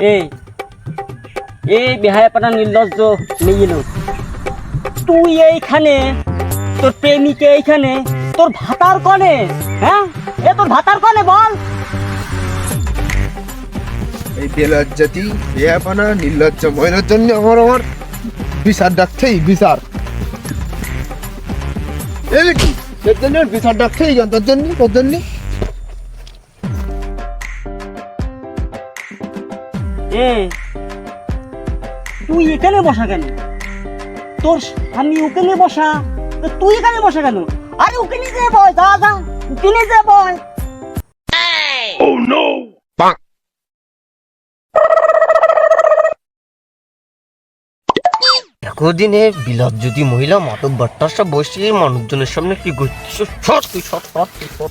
এই এই বেহায়াপাটা নির্লজ্জ মেয়ে তুই এইখানে, তোর প্রেমিকে এইখানে, তোর ভাতার কনে হ্যাঁ? এ তোর ভাতার কনে বল। এই বেলজ্জাতি নির্লজ্জ জন্য আমার আমার বিচার ডাকছেই, বিচার। এই কি? জন্য বিচার ডাকছেই, তোর জন্য তোর জন্য? তুই এখানে বসা কেন? তোর আমি ওখানে বসা। তুই এখানে বসা কেন? আরে ওখানে যে বয় যা যা ওখানে যে বয় দেখো দিনে বিলাপ যদি মহিলা মাতক বাট্টাসটা বসে মানুষজনের সামনে কি করছিস? সর তুই সর সর তুই সর।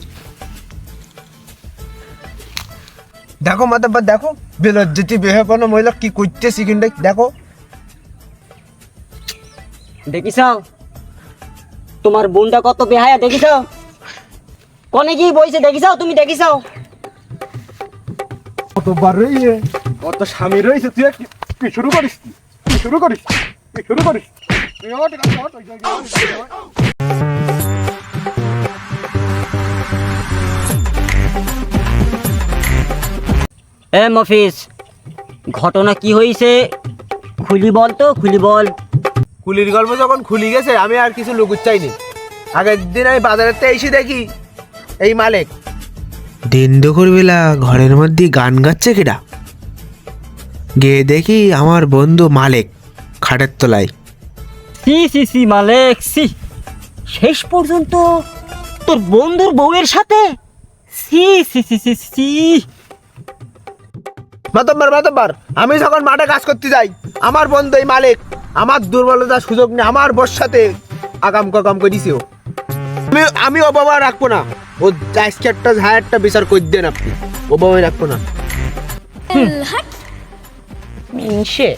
দেখো মাতাব্বার দেখো বেলজ্জাতি বেহাপানা মহিলা কি করতে সেখানটাই দেখো দেখিস তোমার বোনটা কত বেহায়া দেখিস কনে কি বইছে দেখিস তুমি দেখিস কতবার রয়েছে কত স্বামী রয়েছে তুই কি কি শুরু করিস কি? কি শুরু করিস কি শুরু করিস এ মফিস ঘটনা কি হয়েছে খুলি বল তো খুলি বল। কুলির গল্প যখন খুলি গেছে আমি আর কিছু লুকুর চাইনি আগের দিন আমি বাজারেতে এসে দেখি এই মালিক। দিন দুপুরবেলা ঘরের মধ্যে গান গাচ্ছে কিনা গিয়ে দেখি আমার বন্ধু মালিক খাটের তলায়। সি সি সি মালেক সি। শেষ পর্যন্ত তোর বন্ধুর বউয়ের সাথে? সি সি সি সি সি। মাতব্বার মাতব্বার আমি যখন মাঠে কাজ করতে যাই আমার বন্ধু এই মালিক আমার দুর্বলতার সুযোগ নেই আমার সাথে আগাম কাকাম করেছি ও। আমি আমি ও বাবা রাখব না। ও আজকে একটা হায়ারটা বিচার করে দেন আপনি। ও বাবা রাখব না। মিনসে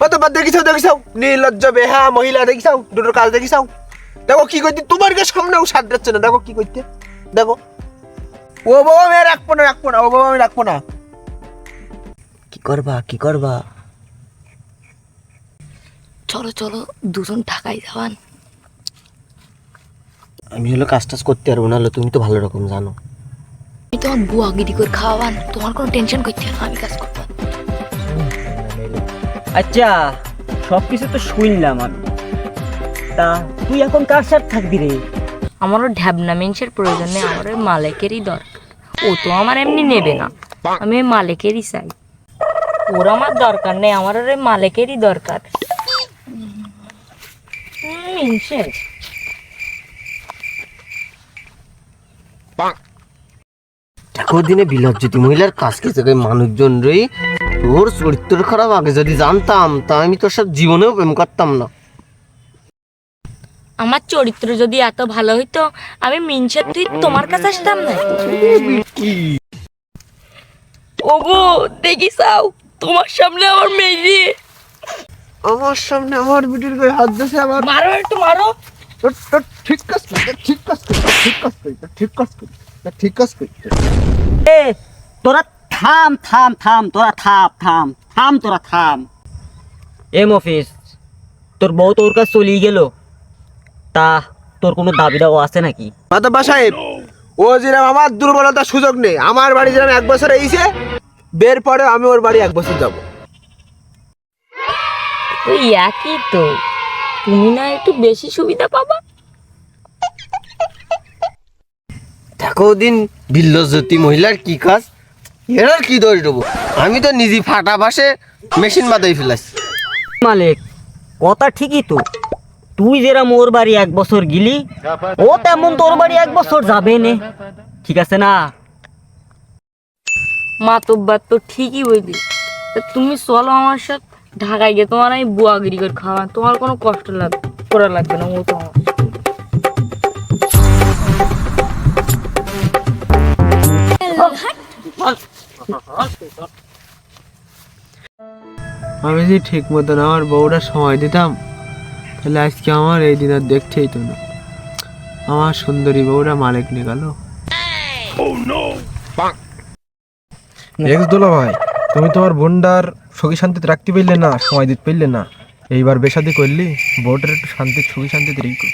মাতব্বার দেখিস দেখিস নির্লজ্জ বেহা মহিলা দেখিস দুটোর কাজ দেখিস দেখো কি করতে তোমার কে সামনেও সাথ যাচ্ছে না দেখো কি করতে দেখো। ও বাবা আমি রাখব না রাখব না ও বাবা আমি রাখব না। কি করবা কি করবা? চলো চলো দুজন ঢাকায় যাওয়ান। আমি হলো কাজ টাজ করতে পারব না হলে তুমি তো ভালো রকম জানো। আমি তোমার বুয়া গিরি করে খাওয়ান তোমার কোনো টেনশন করতে হবে না আমি কাজ করব আচ্ছা সব কিছু তো শুনলাম আমি। তা তুই এখন কার সাথে থাকবি রে? আমারও ঢ্যাবনা মেন্সের প্রয়োজন নেই আমার ওই মালিকেরই দরকার। ও তো আমার এমনি নেবে না আমি ওই মালিকেরই চাই। ওর আমার দরকার নেই আমার ওর ওই মালিকেরই দরকার। দেখো দিনে মহিলার কাজ খেতে গিয়ে মানুষজন রে তোর চরিত্র খারাপ আগে যদি জানতাম তা আমি তোর সব জীবনেও প্রেম করতাম না। আমার চরিত্র যদি এত ভালো হইতো আমি মিনসের তুই তোমার কাছে আসতাম না? ওগো দেখি চাও তোমার সামনে আমার মেয়ে আমার সামনে আমার বিটির গায়ে হাত দিয়েছে আমার মারো একটু মারো। ঠিক কাজ করতে ঠিক কাজ করতে ঠিক কাজ করতে ঠিক কাজ করতে ঠিক কাজ করতে এ তোরা থাম থাম থাম তোরা থাম থাম থাম তোরা থাম। এম অফিস তোর বউ তোর কাছে চলিয়ে গেল। তা তোর কোনো দাবি দাও আছে নাকি? মাতাব্বা সাহেব ও যেরকম আমার দুর্বলতার সুযোগ নেই আমার বাড়ি যেরকম এক বছর এইছে বের পরে আমি ওর বাড়ি এক বছর যাব। ওই একই তো তুমি না একটু বেশি সুবিধা পাবা? দেখো দিন বিল্লজ্যোতি মহিলার কি কাজ এর কি দোষ দেবো? আমি তো নিজে ফাটা বাসে মেশিন বাদাই ফেলাছি মালিক কথা ঠিকই তো। তুই যেরা ওর বাড়ি এক বছর গিলি ও তেমন তোর বাড়ি এক বছর যাবে নে। ঠিক আছে না? মাতব্বার তো ঠিকই বুঝলি তা তুমি চলো আমার সাথে। ঢাকায় গিয়ে তোমার আমি বুয়াগিরি করে খাওয়া তোমার কোনো কষ্ট লাগবে করা লাগবে না ও তো আমার আমি যদি ঠিক মতন আমার বউটা সময় দিতাম তাহলে আজকে আমার এই দিন আর দেখছেই তো না। আমার সুন্দরী বউরা মালিক নিয়ে গেল। এক্স দোলা ভাই তুমি তোমার বোনডার সুখী শান্তিতে রাখতে পারলে না সময় দিতে পারলে না। এইবার বেশাদি করলি বোর্ডের একটু শান্তি সুখী শান্তিতে রেখো